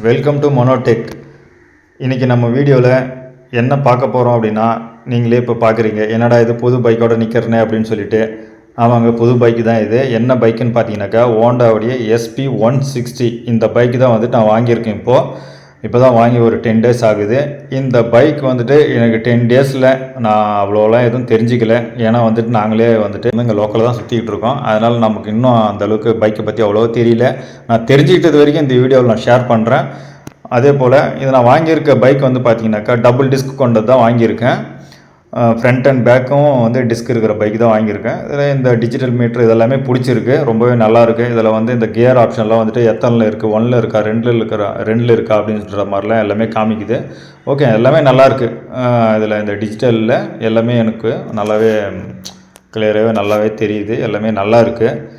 Welcome to மொனோடெக் இன்றைக்கி நம்ம வீடியோவில் என்ன பார்க்க போகிறோம் அப்படின்னா நீங்களே இப்போ பார்க்குறீங்க என்னடா இது புது பைக்கோட நிற்கிறனே அப்படின்னு சொல்லிட்டு ஆமாங்க புது பைக்கு தான் இது. என்ன பைக்குன்னு பார்த்தீங்கன்னாக்கா ஹோண்டாவுடைய எஸ்பி ஒன் சிக்ஸ்டி இந்த பைக்கு தான் வந்துட்டு நான் வாங்கியிருக்கேன் இப்போது இப்போ தான் வாங்கி ஒரு டென் டேஸ் ஆகுது. இந்த பைக் வந்துட்டு எனக்கு டென் டேஸில் நான் அவ்வளோலாம் எதுவும் தெரிஞ்சிக்கல. ஏன்னா வந்துட்டு நாங்களே வந்துட்டு இங்கே லோக்கலில் தான் சுற்றிக்கிட்டு இருக்கோம். அதனால் நமக்கு இன்னும் அந்த அளவுக்கு பைக்கை பற்றி அவ்வளோ தெரியல. நான் தெரிஞ்சுக்கிட்டது வரைக்கும் இந்த வீடியோவில் நான் ஷேர் பண்ணுறேன் அதே போல் இது நான் வாங்கியிருக்க பைக் வந்து பார்த்தீங்கன்னாக்கா டபுள் டிஸ்க் கொண்டது தான் வாங்கியிருக்கேன். ஃப்ரண்ட் அண்ட் பேக்கும் வந்து டிஸ்க் இருக்கிற பைக் தான் வாங்கியிருக்கேன். இதில் இந்த டிஜிட்டல் மீட்ரு இதெல்லாமே பிடிச்சிருக்கு. ரொம்பவே நல்லாயிருக்கு இதில் வந்து இந்த கியர் ஆப்ஷன்லாம் வந்துட்டு எத்தனில் இருக்குது ஒன்ல இருக்கா ரெண்டில் இருக்கிற ரெண்டில் இருக்கா அப்படின்ற மாதிரிலாம் எல்லாமே காமிக்குது. ஓகே எல்லாமே நல்லாயிருக்கு இதில் இந்த டிஜிட்டலில் எல்லாமே எனக்கு நல்லாவே கிளியராகவே நல்லாவே தெரியுது. எல்லாமே நல்லா இருக்குது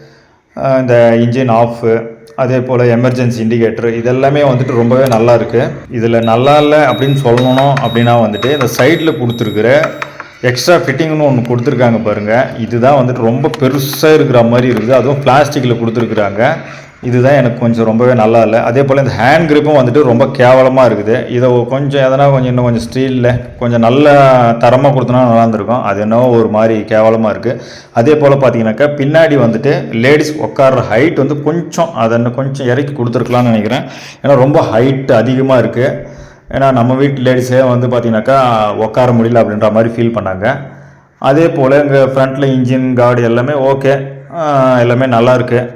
இந்த இன்ஜின் ஆஃபு அதே போல் எமர்ஜென்சி இண்டிகேட்டர் இதெல்லாமே வந்துட்டு ரொம்பவே நல்லா இருக்குது இதில் நல்லா இல்லை அப்படின்னு சொல்லணும் அப்படின்னா வந்துட்டு இந்த சைடில் கொடுத்துருக்குற எக்ஸ்ட்ரா ஃபிட்டிங்னு ஒன்று கொடுத்துருக்காங்க பாருங்கள் இதுதான் வந்துட்டு ரொம்ப பெருசாக இருக்கிற மாதிரி இருக்குது. அதுவும் பிளாஸ்டிக்கில் கொடுத்துருக்குறாங்க. இதுதான் எனக்கு கொஞ்சம் ரொம்பவே நல்லா இல்லை. அதே போல் இந்த ஹேண்ட் கிரிப்பும் வந்துட்டு ரொம்ப கேவலமாக இருக்குது. இதை கொஞ்சம் எதனா கொஞ்சம் இன்னும் கொஞ்சம் ஸ்டீலில் கொஞ்சம் நல்ல தரமாக கொடுத்தனா நல்லா இருந்திருக்கும். அது என்னவோ ஒரு மாதிரி கேவலமாக இருக்குது அதே போல் பார்த்தீங்கன்னாக்கா பின்னாடி வந்துட்டு லேடிஸ் உட்கார்ற ஹைட் வந்து கொஞ்சம் அதை இன்னும் கொஞ்சம் இறக்கி கொடுத்துருக்கலாம்னு நினைக்கிறேன். ஏன்னா ரொம்ப ஹைட் அதிகமாக இருக்குது ஏன்னா நம்ம வீட்டு லேடிஸே வந்து பார்த்தீங்கன்னாக்கா உட்கார முடியல அப்படின்ற மாதிரி ஃபீல் பண்ணாங்க. அதே போல் எங்கள் ஃப்ரண்ட்டில் இன்ஜின் கார்டு எல்லாமே ஓகே எல்லாமே நல்லா இருக்குது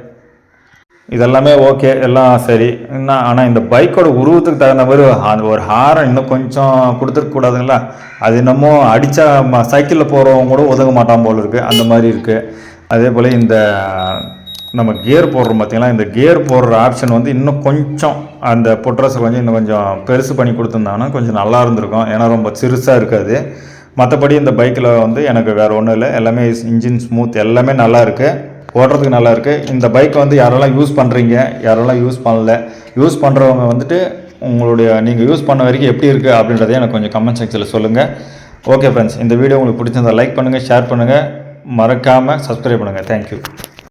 இதெல்லாமே ஓகே எல்லாம் சரி. என்ன ஆனால் இந்த பைக்கோட உருவத்துக்கு தகுந்த மாதிரி அந்த ஒரு ஹாரம் இன்னும் கொஞ்சம் கொடுத்துருக்க கூடாதுங்களா? அது என்னமோ அடித்தா சைக்கிளில் போகிறவங்க கூட ஒதுங்க மாட்டான் போல் இருக்குது அந்த மாதிரி இருக்குது அதே போல் இந்த நம்ம கியர் போடுறோம் பார்த்தீங்களா இந்த கியர் போடுற ஆப்ஷன் வந்து இன்னும் கொஞ்சம் அந்த பொட்ரஸை கொஞ்சம் இன்னும் கொஞ்சம் பெருசு பண்ணி கொடுத்துருந்தாங்கன்னா கொஞ்சம் நல்லா இருந்திருக்கும். ஏன்னா ரொம்ப சிறுசாக இருக்காது. மற்றபடி இந்த பைக்கில் வந்து எனக்கு வேறு ஒன்றும் இல்லை. எல்லாமே இன்ஜின் ஸ்மூத் எல்லாமே நல்லா இருக்குது ஓட்டுறதுக்கு நல்லா இருக்குது இந்த பைக் வந்து யாரெல்லாம் யூஸ் பண்ணுறீங்க யாரெல்லாம் யூஸ் பண்ணல யூஸ் பண்ணுறவங்க வந்துட்டு உங்களுடைய நீங்கள் யூஸ் பண்ண வரைக்கும் எப்படி இருக்குது அப்படின்றத எனக்கு கொஞ்சம் கமெண்ட் செக்ஷனில் சொல்லுங்கள் ஓகே ஃப்ரெண்ட்ஸ் இந்த வீடியோ உங்களுக்கு பிடிச்சிருந்தா லைக் பண்ணுங்கள் ஷேர் பண்ணுங்கள் மறக்காமல் சப்ஸ்கிரைப் பண்ணுங்கள் தேங்க்யூ